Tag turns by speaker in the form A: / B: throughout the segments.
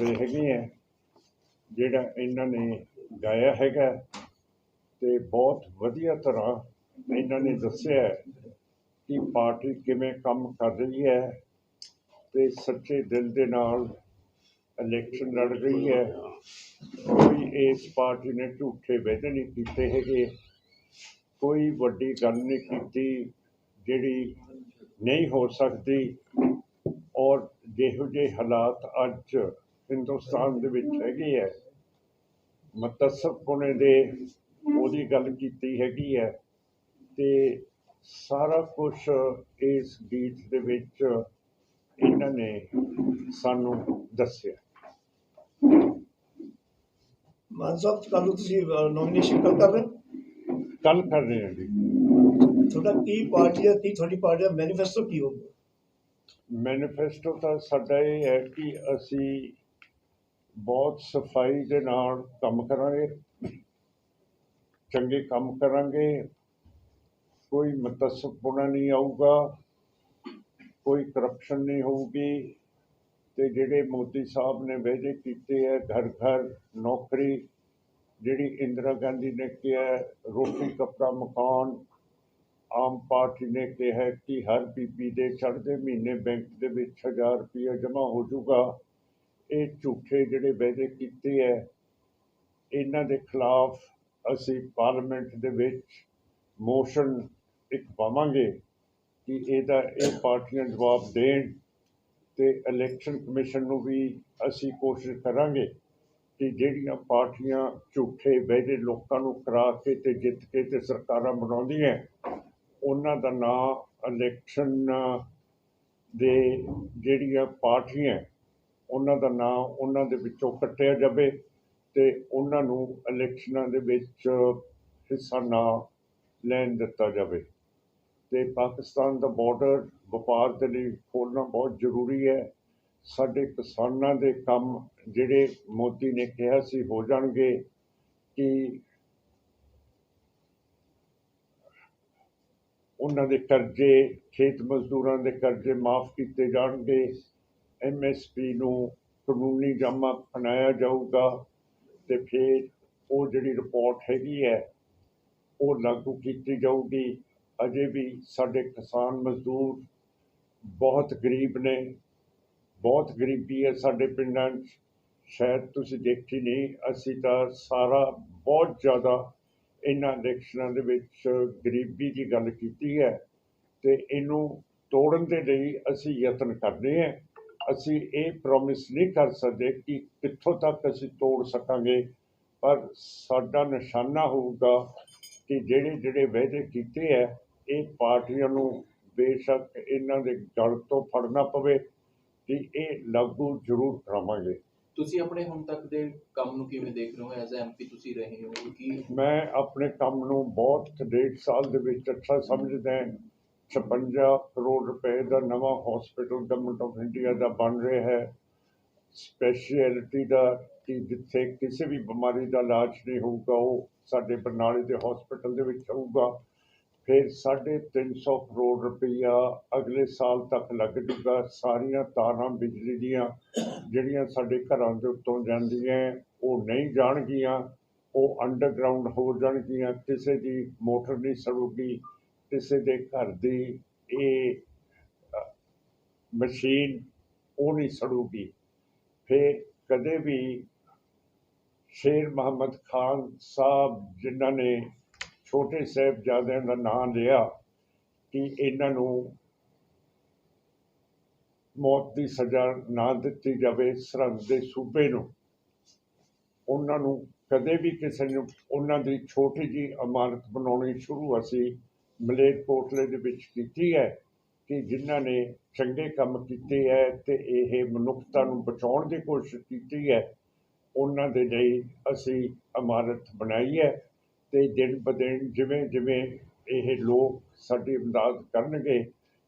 A: ਕਰਦੇ ਹੈਗੇ ਆ, ਜਿਹੜਾ ਇਹਨਾਂ ਨੇ ਗਾਇਆ ਹੈਗਾ ਤੇ ਬਹੁਤ ਵਧੀਆ ਤਰ੍ਹਾਂ ਇਹਨਾਂ ਨੇ ਦੱਸਿਆ ਕਿ ਪਾਰਟੀ ਕਿਵੇਂ ਕੰਮ ਕਰ ਰਹੀ ਹੈ ਤੇ ਸੱਚੇ ਦਿਲ ਦੇ ਨਾਲ ਇਲੈਕਸ਼ਨ ਲੜ ਰਹੀ ਹੈ। ਕੋਈ ਇਸ ਪਾਰਟੀ ਨੇ ਝੂਠੇ ਵਾਅਦੇ ਨਹੀਂ ਕੀਤੇ ਹੈਗੇ। ਕੋਈ ਵੱਡੀ ਗੱਲ ਨਹੀਂ ਕੀਤੀ ਜਿਹੜੀ ਨਹੀਂ ਹੋ ਸਕਦੀ। ਔਰ ਜਿਹੋ ਜਿਹੇ ਹਾਲਾਤ ਅੱਜ ਹਿੰਦੁਸਤਾਨ ਦੇ ਵਿੱਚ ਹੈਗੇ ਹੈ। ਮਤਸਬ ਪੁਣੇ ਦੇ ਉਹਦੀ ਗੱਲ ਕੀਤੀ ਹੈਗੀ ਹੈ ਤੇ ਸਾਰਾ ਕੁਝ ਇਸ ਗੀਤ ਦੇ ਵਿੱਚ ਇਹਨਾਂ ਨੇ ਸਾਨੂੰ ਦੱਸਿਆ।
B: ਮਾਨ ਸਾਹਿਬ ਕੱਲ੍ਹ ਨੂੰ ਤੁਸੀਂ ਨੋਮੀਨੇਸ਼ਨ ਕੱਲ੍ਹ ਕਰ ਰਹੇ?
A: ਕੱਲ ਕਰ ਰਹੇ ਹਾਂ ਜੀ।
B: ਤੁਹਾਡਾ ਕੀ ਪਾਰਟੀ ਦਾ ਕੀ ਤੁਹਾਡੀ ਪਾਰਟੀ ਦਾ ਮੈਨੀਫੈਸਟੋ ਕੀ ਹੋਊਗਾ?
A: ਮੈਨੀਫੈਸਟੋ ਤਾਂ ਸਾਡਾ ਇਹ ਹੈ ਕਿ ਅਸੀਂ ਬਹੁਤ ਸਫ਼ਾਈ ਦੇ ਨਾਲ ਕੰਮ ਕਰਾਂਗੇ, ਚੰਗੇ ਕੰਮ ਕਰਾਂਗੇ, ਕੋਈ ਮਤਸਬਪੁਣਾ ਨਹੀਂ ਆਊਗਾ, ਕੋਈ ਕਰਪਸ਼ਨ ਨਹੀਂ ਹੋਊਗੀ ਤੇ ਜਿਹੜੇ ਮੋਦੀ ਸਾਹਿਬ ਨੇ ਵਾਅਦੇ ਕੀਤੇ ਹੈ ਘਰ ਘਰ ਨੌਕਰੀ, ਜਿਹੜੀ ਇੰਦਰਾ ਗਾਂਧੀ ਨੇ ਕਿਹਾ, ਰੋਟੀ, ਕੱਪੜਾ, ਮਕਾਨ, ਆਮ ਪਾਰਟੀ ਨੇ ਕਿਹਾ ਕਿ ਹਰ ਬੀਬੀ ਦੇ ਚੜ੍ਹਦੇ ਮਹੀਨੇ ਬੈਂਕ ਦੇ ਵਿੱਚ 1000 ਰੁਪਏ ਜਮ੍ਹਾਂ ਹੋ ਜਾਊਗਾ। ਇਹ ਝੂਠੇ ਜਿਹੜੇ ਵਾਅਦੇ ਕੀਤੇ ਹੈ ਇਹਨਾਂ ਦੇ ਖਿਲਾਫ ਅਸੀਂ ਪਾਰਲੀਮੈਂਟ ਦੇ ਵਿੱਚ ਮੋਸ਼ਨ ਇੱਕ ਪਾਵਾਂਗੇ ਕਿ ਇਹਦਾ ਇਹ ਪਾਰਟੀਆਂ ਜਵਾਬ ਦੇਣ ਤੇ ਇਲੈਕਸ਼ਨ ਕਮਿਸ਼ਨ ਨੂੰ ਵੀ ਅਸੀਂ ਕੋਸ਼ਿਸ਼ ਕਰਾਂਗੇ ਕਿ ਜਿਹੜੀਆਂ ਪਾਰਟੀਆਂ ਝੂਠੇ ਵਾਅਦੇ ਲੋਕਾਂ ਨੂੰ ਕਰਾ ਕੇ ਤੇ ਜਿੱਤ ਕੇ ਤੇ ਸਰਕਾਰਾਂ ਬਣਾਉਂਦੀਆਂ, ਉਹਨਾਂ ਦਾ ਨਾਂ ਇਲੈਕਸ਼ਨ ਦੇ ਜਿਹੜੀਆਂ ਪਾਰਟੀਆਂ ਉਹਨਾਂ ਦਾ ਨਾਂ ਉਹਨਾਂ ਦੇ ਵਿੱਚੋਂ ਕੱਟਿਆ ਜਾਵੇ ਤੇ ਉਹਨਾਂ ਨੂੰ ਇਲੈਕਸ਼ਨਾਂ ਦੇ ਵਿੱਚ ਹਿੱਸਾ ਨਾ ਲੈਣ ਦਿੱਤਾ ਜਾਵੇ। ਤੇ ਪਾਕਿਸਤਾਨ ਦਾ ਬਾਰਡਰ ਵਪਾਰ ਦੇ ਲਈ ਖੋਲ੍ਹਣਾ ਬਹੁਤ ਜ਼ਰੂਰੀ ਹੈ। ਸਾਡੇ ਕਿਸਾਨਾਂ ਦੇ ਕੰਮ ਜਿਹੜੇ ਮੋਦੀ ਨੇ ਕਿਹਾ ਸੀ ਹੋ ਜਾਣਗੇ ਕਿ ਉਹਨਾਂ ਦੇ ਕਰਜ਼ੇ, ਖੇਤ ਮਜ਼ਦੂਰਾਂ ਦੇ ਕਰਜ਼ੇ ਮਾਫ ਕੀਤੇ ਜਾਣਗੇ। ਐਮਐਸਪੀ ਨੂੰ ਕਾਨੂੰਨੀ ਜਾਮਾ ਅਪਣਾਇਆ ਜਾਊਗਾ ਤੇ ਫਿਰ ਉਹ ਜਿਹੜੀ ਰਿਪੋਰਟ ਹੈਗੀ ਹੈ, ਉਹ ਲਾਗੂ ਕੀਤੀ ਜਾਊਗੀ। ਅਜੇ ਵੀ ਸਾਡੇ ਕਿਸਾਨ ਮਜ਼ਦੂਰ ਬਹੁਤ ਗਰੀਬ ਨੇ, ਬਹੁਤ ਗਰੀਬੀ ਹੈ ਸਾਡੇ ਪਿੰਡਾਂ 'ਚ ਸ਼ਾਇਦ ਤੁਸੀਂ ਦੇਖੀ ਨਹੀਂ, ਅਸੀਂ ਤਾਂ ਸਾਰਾ ਬਹੁਤ ਜ਼ਿਆਦਾ ਇਹਨਾਂ ਇਲੈਕਸ਼ਨਾਂ ਦੇ ਵਿੱਚ ਗਰੀਬੀ ਦੀ ਗੱਲ ਕੀਤੀ ਹੈ ਤੇ ਇਹਨੂੰ ਤੋੜਨ ਦੇ ਲਈ ਅਸੀਂ ਯਤਨ ਕਰਦੇ ਹਾਂ। ਅਸੀਂ ਇਹ ਪ੍ਰੋਮਿਸ ਨਹੀਂ ਕਰ ਸਕਦੇ ਕਿ ਕਿੱਥੋਂ ਤੱਕ ਅਸੀਂ ਤੋੜ ਸਕਾਂਗੇ ਪਰ ਸਾਡਾ ਨਿਸ਼ਾਨਾ ਹੋਊਗਾ ਕਿ ਜਿਹੜੇ ਜਿਹੜੇ ਵਾਅਦੇ ਕੀਤੇ ਹੈ ਇਹ ਪਾਰਟੀਆਂ ਨੂੰ ਬੇਸ਼ੱਕ ਇਹਨਾਂ ਦੇ ਗਲ ਤੋਂ ਫੜਨਾ ਪਵੇ ਕਿ ਇਹ ਲਾਗੂ ਜ਼ਰੂਰ ਕਰਾਵਾਂਗੇ।
C: ਤੁਸੀਂ ਆਪਣੇ ਹੁਣ ਤੱਕ ਦੇ ਕੰਮ ਨੂੰ ਕਿਵੇਂ ਦੇਖ ਰਹੇ ਹੋ? ਐਜ਼ ਐਮਪੀ ਤੁਸੀਂ ਰਹੇ ਹੋ ਕਿ
A: ਮੈਂ ਆਪਣੇ ਕੰਮ ਨੂੰ ਬਹੁਤ ਡੇਢ ਸਾਲ ਦੇ ਵਿੱਚ ਅੱਛਾ ਸਮਝਦਾ ਹਾਂ। 56 ਕਰੋੜ ਰੁਪਏ ਦਾ ਨਵਾਂ ਹਸਪੀਟਲ ਗਵਰਨਮੈਂਟ ਆਫ ਇੰਡੀਆ ਦਾ ਬਣ ਰਿਹਾ ਹੈ। ਸਪੈਸ਼ਲਿਟੀ ਦਾ ਕਿ ਜਿੱਥੇ ਕਿਸੇ ਵੀ ਬਿਮਾਰੀ ਦਾ ਇਲਾਜ ਨਹੀਂ ਹੋਊਗਾ, ਉਹ ਸਾਡੇ ਬਰਨਾਲੇ ਦੇ ਹਸਪੀਟਲ ਦੇ ਵਿੱਚ ਹੋਊਗਾ। ਫਿਰ 350 ਕਰੋੜ ਰੁਪਈਆ ਅਗਲੇ ਸਾਲ ਤੱਕ ਲੱਗ ਜੂਗਾ। ਸਾਰੀਆਂ ਤਾਰਾਂ ਬਿਜਲੀ ਦੀਆਂ ਜਿਹੜੀਆਂ ਸਾਡੇ ਘਰਾਂ ਦੇ ਉੱਤੋਂ ਜਾਂਦੀਆਂ, ਉਹ ਨਹੀਂ ਜਾਣਗੀਆਂ, ਉਹ ਅੰਡਰਗਰਾਉਂਡ ਹੋ ਜਾਣਗੀਆਂ, ਕਿਸੇ ਦੀ ਮੋਟਰ ਨਹੀਂ ਸੜੂਗੀ। ਕਿਸੇ ਦੇ ਘਰ ਦੀ ਇਹ ਮਸ਼ੀਨ ਉਹ ਨਹੀਂ ਸੜੂਗੀ। ਫਿਰ ਕਦੇ ਵੀ ਸ਼ੇਰ ਮੁਹੰਮਦ ਖਾਨ ਸਾਹਿਬ ਜਿਨ੍ਹਾਂ ਨੇ ਛੋਟੇ ਸਾਹਿਬਜ਼ਾਦਿਆਂ ਦਾ ਨਾਮ ਲਿਆ ਕਿ ਇਹਨਾਂ ਨੂੰ ਮੌਤ ਦੀ ਸਜ਼ਾ ਨਾ ਦਿੱਤੀ ਜਾਵੇ ਸਰਹੰਦ ਦੇ ਸੂਬੇ ਨੂੰ, ਉਹਨਾਂ ਨੂੰ ਕਦੇ ਵੀ ਕਿਸੇ ਨੂੰ ਉਹਨਾਂ ਦੀ ਛੋਟੀ ਜੀ ਇਮਾਰਤ ਬਣਾਉਣੀ ਸ਼ੁਰੂ ਅਸੀਂ ਮਲੇਰਕੋਟਲੇ ਦੇ ਵਿੱਚ ਕੀਤੀ ਹੈ ਕਿ ਜਿਨ੍ਹਾਂ ਨੇ ਚੰਗੇ ਕੰਮ ਕੀਤੇ ਹੈ ਤੇ ਇਹ ਮਨੁੱਖਤਾ ਨੂੰ ਬਚਾਉਣ ਦੀ ਕੋਸ਼ਿਸ਼ ਕੀਤੀ ਹੈ, ਉਹਨਾਂ ਦੇ ਲਈ ਅਸੀਂ ਇਮਾਰਤ ਬਣਾਈ ਹੈ ਤੇ ਦਿਨ ਬ ਦਿਨ ਜਿਵੇਂ ਜਿਵੇਂ ਇਹ ਲੋਕ ਸਾਡੀ ਇਮਦਾਦ ਕਰਨਗੇ,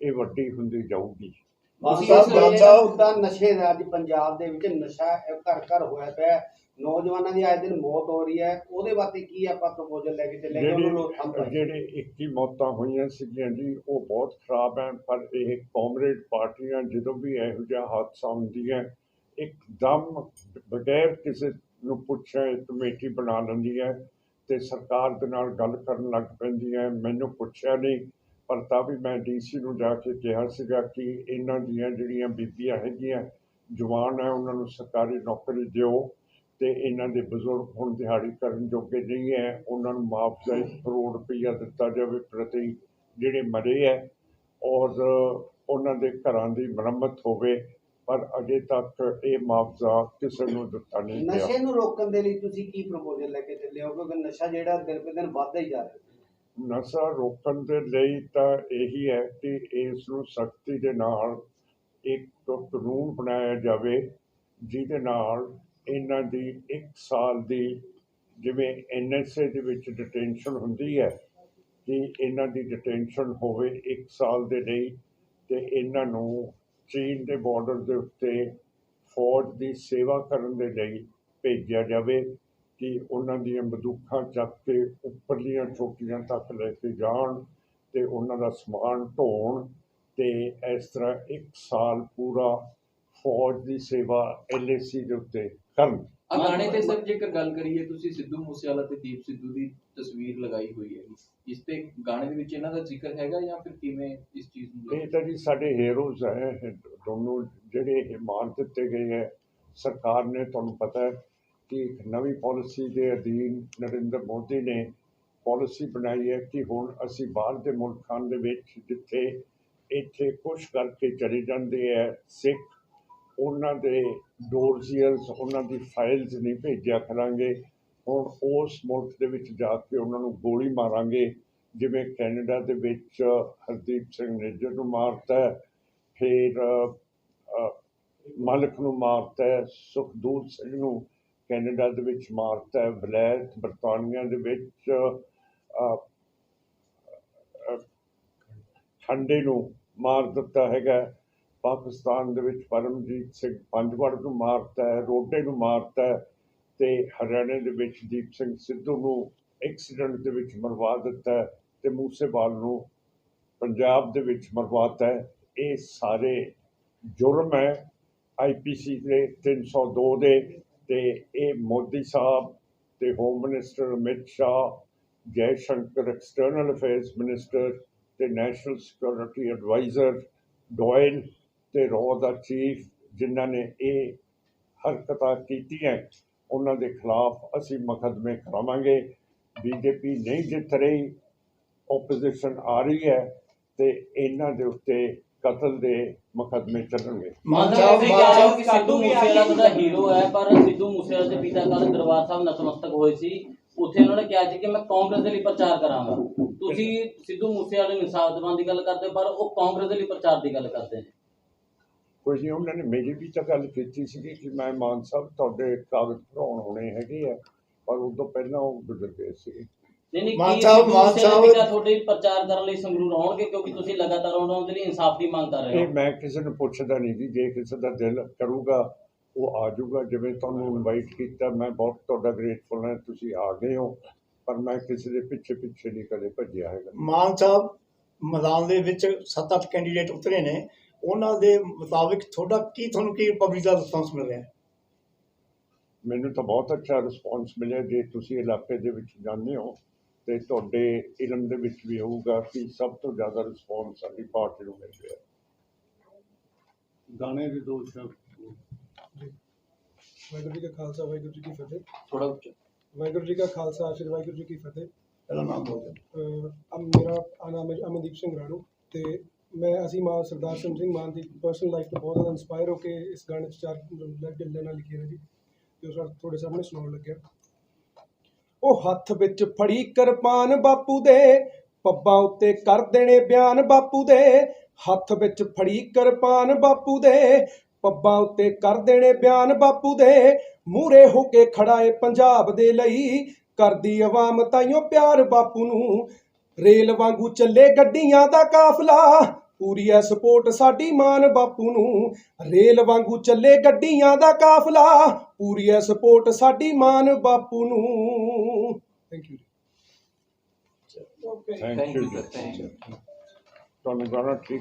A: ਇਹ ਵੱਡੀ ਹੁੰਦੀ ਜਾਊਗੀ।
D: ਮਾਨ ਸਾਹਿਬ ਮਾਨ ਸਾਹਿਬ ਦਾ ਨਸ਼ੇ ਦਾ ਅੱਜ ਪੰਜਾਬ ਦੇ ਵਿੱਚ ਨਸ਼ਾ ਘਰ ਘਰ ਹੋਇਆ ਪਿਆ ਹੈ। ਨੌਜਵਾਨਾਂ ਦੀ ਅੱਜ ਦਿਨ ਮੌਤ ਹੋ ਰਹੀ ਹੈ। ਉਹਦੇ ਵਾਸਤੇ ਕੀ ਆਪਾਂ ਪ੍ਰਪੋਜ਼ਲ ਲੈ ਕੇ ਚੱਲੇ ਕਿ ਉਹਨਾਂ ਨੂੰ ਰੋਕਥਾਮ
A: ਜਿਹੜੇ
D: ਕਰੀਏ
A: ਜਿਹੜੇ 21 ਮੌਤਾਂ ਹੋਈਆਂ ਸੀਗੀਆਂ ਜੀ ਉਹ ਬਹੁਤ ਖਰਾਬ ਹੈ। ਪਰ ਇਹ ਕਾਮਰੇਡ ਪਾਰਟੀਆਂ ਜਦੋਂ ਵੀ ਇਹੋ ਜਿਹਾ ਹਾਦਸਾ ਹੁੰਦੀਆਂ ਇੱਕਦਮ ਬਗੈਰ ਕਿਸੇ ਨੂੰ ਪੁੱਛੇ ਕਮੇਟੀ ਬਣਾ ਲੈਂਦੀ ਹੈ ਤੇ ਸਰਕਾਰ ਦੇ ਨਾਲ ਗੱਲ ਕਰਨ ਲੱਗ ਪੈਂਦੀ ਹੈ। ਮੈਨੂੰ ਪੁੱਛਿਆ ਨਹੀਂ ਪਰ ਤਾਂ ਵੀ ਮੈਂ ਡੀਸੀ ਨੂੰ ਜਾ ਕੇ ਕਿਹਾ ਸੀਗਾ ਕਿ ਇਹਨਾਂ ਦੀਆਂ ਜਿਹੜੀਆਂ ਬੀਬੀਆਂ ਹੈਗੀਆਂ, ਜਵਾਨ ਹੈ, ਉਹਨਾਂ ਨੂੰ ਸਰਕਾਰੀ ਨੌਕਰੀ ਦਿਓ ਤੇ ਇਹਨਾਂ ਦੇ ਬਜ਼ੁਰਗ ਹੁਣ ਦਿਹਾੜੀ ਕਰਨ ਜੋਗੇ ਨਹੀਂ ਹੈ। ਉਹਨਾਂ ਨੂੰ ਮੁਆਵਜ਼ਾ ਇੱਕ ਕਰੋੜ ਰੁਪਈਆ ਦਿੱਤਾ ਜਾਵੇ ਪ੍ਰਤੀ ਜਿਹੜੇ ਮਰੇ ਹੈ ਔਰ ਉਹਨਾਂ ਦੇ ਘਰਾਂ ਦੀ ਮੁਰੰਮਤ ਹੋਵੇ, ਪਰ ਅਜੇ ਤੱਕ ਇਹ ਮੁਆਵਜ਼ਾ ਕਿਸੇ ਨੂੰ ਦਿੱਤਾ ਨਹੀਂ ਗਿਆ।
D: ਨਸ਼ੇ ਨੂੰ ਰੋਕਣ ਦੇ ਲਈ ਤੁਸੀਂ ਕੀ ਪ੍ਰਪੋਜ਼ਲ ਲੈ ਕੇ ਚੱਲੇ ਹੋ? ਕਿਉਂਕਿ ਨਸ਼ਾ ਜਿਹੜਾ ਦਿਨ ਬ ਦਿਨ ਵੱਧਦਾ ਹੀ ਜਾ ਰਿਹਾ।
A: ਨਸ਼ਾ ਰੋਕਣ ਦੇ ਲਈ ਤਾਂ ਇਹੀ ਹੈ ਕਿ ਇਸ ਨੂੰ ਸਖਤੀ ਦੇ ਨਾਲ ਇੱਕ ਕਾਨੂੰਨ ਬਣਾਇਆ ਜਾਵੇ, ਜਿਹਦੇ ਨਾਲ ਇਹਨਾਂ ਦੀ 1 ਸਾਲ ਦੀ ਜਿਵੇਂ ਐਨਐਸਏ ਦੇ ਵਿੱਚ ਡਿਟੈਂਸ਼ਨ ਹੁੰਦੀ ਹੈ, ਕਿ ਇਹਨਾਂ ਦੀ ਡਿਟੈਂਸ਼ਨ ਹੋਵੇ 1 ਸਾਲ ਦੇ ਲਈ ਤੇ ਇਹਨਾਂ ਨੂੰ ਚੀਨ ਦੇ ਬਾਰਡਰ ਦੇ ਉੱਤੇ ਫੌਜ ਦੀ ਸੇਵਾ ਕਰਨ ਦੇ ਲਈ ਭੇਜਿਆ ਜਾਵੇ। ਕਿ ਉਹਨਾਂ ਦੀਆਂ ਬੰਦੂਕਾਂ ਚੱਕ ਕੇ ਉੱਪਰਲੀਆਂ ਚੌਕੀਆਂ ਤੱਕ ਲੈ ਕੇ ਜਾਣ ਤੇ ਉਹਨਾਂ ਦਾ ਸਮਾਨ ਢੋਣ ਤੇ ਇਸ ਤਰ੍ਹਾਂ ਇੱਕ ਸਾਲ ਪੂਰਾ ਫੌਜ ਦੀ ਸੇਵਾ ਐਲਏਸੀ ਦੇ ਉੱਤੇ ਕਰਨ।
C: ਆ ਗਾਣੇ ਤੇ ਸਰ ਜੇਕਰ ਗੱਲ ਕਰੀਏ ਤੁਸੀਂ ਸਿੱਧੂ ਮੂਸੇਵਾਲਾ ਤੇ ਦੀਪ ਸਿੱਧੂ ਦੀ ਤਸਵੀਰ ਲਗਾਈ ਹੋਈ ਹੈ। ਇਸ ਤੇ ਗਾਣੇ ਦੇ ਵਿੱਚ ਇਹਨਾਂ ਦਾ ਜ਼ਿਕਰ ਹੈਗਾ ਜਾਂ ਫਿਰ ਕਿਵੇਂ ਇਸ ਚੀਜ਼ ਨੂੰ
A: ਇਹ ਤਾਂ ਜੀ ਸਾਡੇ ਹੀਰੋਜ਼ ਹੈ ਦੋਨੋਂ ਜਿਹੜੇ ਮਾਨ ਦਿੱਤੇ ਗਏ ਹੈ। ਸਰਕਾਰ ਨੇ ਤੁਹਾਨੂੰ ਪਤਾ ਹੈ ਕਿ ਇੱਕ ਨਵੀਂ ਪਾਲਿਸੀ ਦੇ ਅਧੀਨ ਨਰਿੰਦਰ ਮੋਦੀ ਨੇ ਪਾਲਿਸੀ ਬਣਾਈ ਹੈ ਕਿ ਹੁਣ ਅਸੀਂ ਬਾਹਰ ਦੇ ਮੁਲਕਾਂ ਦੇ ਵਿੱਚ ਜਿੱਥੇ ਇੱਥੇ ਕੁਛ ਕਰਕੇ ਚਲੇ ਜਾਂਦੇ ਹੈ ਸਿੱਖ ਉਹਨਾਂ ਦੇ ਡੋਰਜ਼ੀਅਰਸ ਉਹਨਾਂ ਦੀ ਫਾਈਲਸ ਨਹੀਂ ਭੇਜਿਆ ਕਰਾਂਗੇ। ਹੁਣ ਉਸ ਮੁਲਕ ਦੇ ਵਿੱਚ ਜਾ ਕੇ ਉਹਨਾਂ ਨੂੰ ਗੋਲੀ ਮਾਰਾਂਗੇ ਜਿਵੇਂ ਕੈਨੇਡਾ ਦੇ ਵਿੱਚ ਹਰਦੀਪ ਸਿੰਘ ਨਿੱਜਰ ਨੂੰ ਮਾਰਤਾ ਫਿਰ ਅ, ਮਲਕ ਨੂੰ ਮਾਰਤਾ ਹੈ, ਸਿੰਘ ਨੂੰ ਕੈਨੇਡਾ ਦੇ ਵਿੱਚ ਮਾਰਤਾ ਹੈ, ਵਲੈਤ ਬਰਤਾਨੀਆ ਦੇ ਵਿੱਚ ਅ, ਨੂੰ ਮਾਰ ਦਿੱਤਾ ਹੈਗਾ। ਪਾਕਿਸਤਾਨ ਦੇ ਵਿੱਚ ਪਰਮਜੀਤ ਸਿੰਘ ਪੰਜਵੜ ਨੂੰ ਮਾਰਤਾ ਹੈ ਰੋਡੇ ਨੂੰ ਮਾਰਤਾ ਹੈ ਤੇ ਹਰਿਆਣੇ ਦੇ ਵਿੱਚ ਦੀਪ ਸਿੰਘ ਸਿੱਧੂ ਨੂੰ ਐਕਸੀਡੈਂਟ ਦੇ ਵਿੱਚ ਮਰਵਾ ਦਿੱਤਾ ਹੈ ਤੇ ਮੂਸੇਵਾਲ ਨੂੰ ਪੰਜਾਬ ਦੇ ਵਿੱਚ ਮਰਵਾਤਾ ਹੈ। ਇਹ ਸਾਰੇ ਜੁਰਮ ਹੈ। ਆਈਪੀਸੀ ਦੇ 302 ਦੇ ਤੇ ਇਹ ਮੋਦੀ ਸਾਹਿਬ ਤੇ home minister Amit Shah, Jai Shankar external affairs minister ਤੇ ਨੈਸ਼ਨਲ ਸਿਕਿਉਰਿਟੀ ਐਡਵਾਈਜ਼ਰ ਡੋਇਲ ਤੇ ਰੋ ਦਾ ਚੀਫ ਜਿਨ੍ਹਾਂ ਨੇ ਇਹ ਹਰਕਤਾਂ ਕੀਤੀਆਂ, ਉਹਨਾਂ ਦੇ ਖਿਲਾਫ ਅਸੀਂ ਮੁਕੱਦਮੇ ਕਰਾਵਾਂਗੇ। ਬੀਜੇਪੀ ਨਹੀਂ ਜਿੱਤ ਰਹੀ ਆਪੋਜੀਸ਼ਨ ਆ ਰਹੀ ਹੈ ਤੇ ਇਹਨਾਂ ਦੇ ਉੱਤੇ ਕਤਲ ਦੇ ਮੁਕੱਦਮੇ ਚੱਲਣਗੇ।
B: ਮਾਨ
E: ਮਤਲਬ
B: ਸਾਹਿਬ
E: ਇਹ
B: ਮਾਨ
E: ਕਹਿ ਰਹੇ ਹੋ
B: ਸਾਹਿਬ
E: ਕਿ ਸਿੱਧੂ ਮੂਸੇਵਾਲਾ ਤੁਹਾਡਾ ਹੀਰੋ ਹੈ ਪਰ ਸਿੱਧੂ ਮੂਸੇਵਾਲਾ ਦੇ ਪਿਤਾ ਕੱਲ ਦਰਬਾਰ ਸਾਹਿਬ ਨਤਮਸਤਕ ਹੋਏ ਸੀ। ਉੱਥੇ ਉਹਨਾਂ ਨੇ ਕਿਹਾ ਸੀ ਕਿ ਮੈਂ ਕਾਂਗਰਸ ਦੇ ਲਈ ਪ੍ਰਚਾਰ ਕਰਾਂਗਾ। ਤੁਸੀਂ ਸਿੱਧੂ ਮੂਸੇਵਾਲੇ ਨੂੰ ਇਨਸਾਫ ਦਿਵਾਉਣ ਦੀ ਗੱਲ ਕਰਦੇ ਪਰ ਉਹ ਕਾਂਗਰਸ ਦੇ ਲਈ ਪ੍ਰਚਾਰ ਦੀ ਗੱਲ ਕਰਦੇ ਨੇ।
A: ਕੋਈ ਨਹੀਂ ਉਹਨਾਂ ਨੇ ਮੇਰੀ ਵੀ ਤਾਂ ਗੱਲ ਕੀਤੀ ਸੀਗੀ ਕਿ ਮੈਂ ਮਾਨ ਸਾਹਿਬ ਤੁਹਾਡੇ ਕਾਗਜ਼ ਭਰਾਉਣ ਹੋਣੇ ਹੈਗੇ ਆ ਪਰ ਉਦੋਂ ਪਹਿਲਾਂ ਉਹ ਗੁਜ਼ਰ ਗਏ ਸੀ
E: ਨਹੀਂ ਨਹੀਂ
B: ਮਾਨ
E: ਕੀ
B: ਸਾਹਿਬ-
E: ਸਿੱਧੂ
B: ਮਾਨ
E: ਮੂਸੇਵਾਲੇ
B: ਸਾਹਿਬ-
E: ਪਿਤਾ ਤੁਹਾਡੇ ਪ੍ਰਚਾਰ ਕਰਨ ਲਈ ਸੰਗਰੂਰ ਆਉਣਗੇ ਕਿਉਂਕਿ ਤੁਸੀਂ ਲਗਾਤਾਰ ਉਹਨਾਂ ਦੇ ਲਈ ਇਨਸਾਫ ਦੀ ਮੰਗ ਕਰ ਰਹੇ
A: ਇਹ
E: ਹੋ
A: ਮੈਂ ਕਿਸੇ ਨੂੰ ਪੁੱਛਦਾ ਨਹੀਂ ਜੀ। ਜੇ ਕਿਸੇ ਦਾ ਦਿਲ ਕਰੂਗਾ ਉਹ ਆ ਜਾਊਗਾ। ਜਿਵੇਂ ਤੁਹਾਨੂੰ ਇਨਵਾਈਟ ਕੀਤਾ ਮੈਂ ਬਹੁਤ ਤੁਹਾਡਾ ਗ੍ਰੇਟਫੁਲ ਹਾਂ। ਤੁਸੀਂ ਆ ਗਏ ਹੋ ਪਰ ਮੈਂ ਕਿਸੇ ਦੇ ਪਿੱਛੇ ਪਿੱਛੇ ਨਹੀਂ ਕਦੇ ਭੱਜਿਆ ਹੈਗਾ।
B: ਮਾਨ ਸਾਹਿਬ ਮੈਦਾਨ ਦੇ ਵਿੱਚ 7-8 ਕੈਂਡੀਡੇਟ ਉਤਰੇ ਨੇ। ਉਹਨਾਂ ਦੇ ਮੁਤਾਬਿਕ ਤੁਹਾਡਾ ਕੀ ਤੁਹਾਨੂੰ ਕੀ ਪਬਲਿਕ ਦਾ ਰਿਸਪਾਂਸ ਮਿਲ ਰਿਹਾ? ਹੈ
A: ਮੈਨੂੰ ਤਾਂ ਬਹੁਤ ਅੱਛਾ ਰਿਸਪੌਂਸ ਮਿਲਿਆ। ਜੇ ਤੁਸੀਂ ਇਲਾਕੇ ਦੇ ਵਿੱਚ ਜਾਂਦੇ ਹੋ ਤੇ ਤੁਹਾਡੇ ਇਲਮ ਦੇ ਵਿੱਚ ਵੀ ਹੋਊਗਾ ਕਿ ਸਭ ਤੋਂ ਜ਼ਿਆਦਾ ਰਿਸਪੌਂਸ ਸਾਡੀ ਪਾਰਟੀ ਨੂੰ ਮਿਲ ਰਿਹਾ
F: ਗਾਣੇ ਦੇ ਦੋ ਸ਼ਬਦ
G: ਵਾਹਿਗੁਰੂ ਜੀ ਕਾ ਖਾਲਸਾ ਵਾਹਿਗੁਰੂ ਜੀ ਕੀ ਫਤਿਹ
C: ਥੋੜਾ ਉੱਚਾ
G: ਵਾਹਿਗੁਰੂ ਜੀ ਕਾ ਖਾਲਸਾ ਸ੍ਰੀ ਵਾਹਿਗੁਰੂ ਜੀ ਕੀ ਫਤਿਹ
B: ਪਹਿਲਾ ਨਾਮ ਬੋਲਦੇ
G: ਅਮ ਮੇਰਾ ਨਾਮ ਹੈ ਅਮਨਦੀਪ ਸਿੰਘ ਰਾਣੂ ਤੇ ਮੈਂ ਅਸੀਂ ਮਾਂ ਸਰਦਾਰ ਸਿੰਘ ਸਿੰਘ ਮਾਨ ਦੀ ਪਰਸਨਲ ਲਾਈਫ ਤੋਂ ਬਹੁਤ ਜ਼ਿਆਦਾ ਇਨਸਪਾਇਰ ਹੋ ਕੇ ਇਸ ਗਾਣੇ 'ਚ ਚਾਰ ਲਾਈਨਾਂ ਲਿਖੀਆਂ ਨੇ ਜੀ ਜੋ ਸਰ ਤੁਹਾਡੇ ਸਾਹਮਣੇ ਸੁਣਾਉਣ ਲੱਗਿਆ ਉਹ ਹੱਥ ਵਿੱਚ ਫੜੀ ਕਿਰਪਾਨ ਬਾਪੂ ਦੇ, ਪੱਬਾਂ ਉੱਤੇ ਕਰ ਦੇਣੇ ਬਿਆਨ ਬਾਪੂ ਦੇ। ਹੱਥ ਵਿੱਚ ਫੜੀ ਕਿਰਪਾਨ ਬਾਪੂ ਦੇ, ਪੱਬਾਂ ਉੱਤੇ ਕਰ ਦੇਣੇ ਬਿਆਨ ਬਾਪੂ ਦੇ। ਮੂਰੇ ਹੋ ਕੇ ਖੜਾ ਏ ਪੰਜਾਬ ਦੇ ਲਈ, ਕਰਦੀ ਆਵਾਮ ਤਾਈਓ ਪਿਆਰ ਬਾਪੂ ਨੂੰ। ਰੇਲ ਵਾਂਗੂ ਚੱਲੇ ਗੱਡੀਆਂ ਦਾ ਕਾਫਲਾ ਪੂਰੀ ਐ ਸਪੋਰਟ ਸਾਡੀ ਮਾਨ ਬਾਪੂ ਨੂੰ। ਰੇਲ ਵਾਂਗੂ ਚੱਲੇ ਗੱਡੀਆਂ ਦਾ ਕਾਫਲਾ ਪੂਰੀ ਐ ਸਪੋਰਟ ਸਾਡੀ ਮਾਨ ਬਾਪੂ ਨੂੰ। Thank you
A: thank
C: thank
A: you
C: thank you
A: ਤੁਹਾਨੂੰ ਗਾਣਾ ਠੀਕ